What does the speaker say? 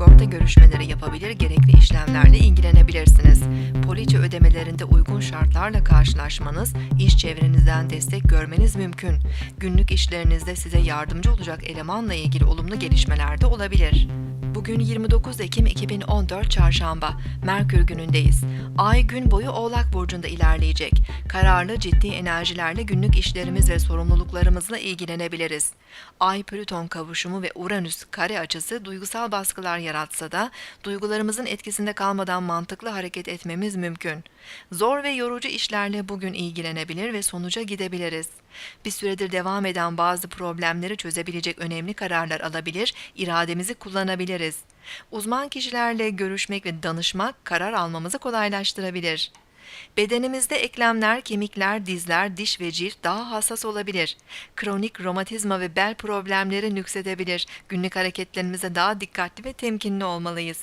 sigorta görüşmeleri yapabilir, gerekli işlemlerle ilgilenebilirsiniz. Poliçe ödemelerinde uygun şartlarla karşılaşmanız, iş çevrenizden destek görmeniz mümkün. Günlük işlerinizde size yardımcı olacak elemanla ilgili olumlu gelişmeler de olabilir. Bugün 29 Ekim 2014 Çarşamba, Merkür günündeyiz. Ay gün boyu Oğlak Burcu'nda ilerleyecek. Kararlı, ciddi enerjilerle günlük işlerimiz ve sorumluluklarımızla ilgilenebiliriz. Ay-Plüton kavuşumu ve Uranüs kare açısı duygusal baskılar yaratsa da duygularımızın etkisinde kalmadan mantıklı hareket etmemiz mümkün. Zor ve yorucu işlerle bugün ilgilenebilir ve sonuca gidebiliriz. Bir süredir devam eden bazı problemleri çözebilecek önemli kararlar alabilir, irademizi kullanabiliriz. Uzman kişilerle görüşmek ve danışmak karar almamızı kolaylaştırabilir. Bedenimizde eklemler, kemikler, dizler, diş ve cilt daha hassas olabilir. Kronik romatizma ve bel problemleri nüksedebilir. Günlük hareketlerimize daha dikkatli ve temkinli olmalıyız.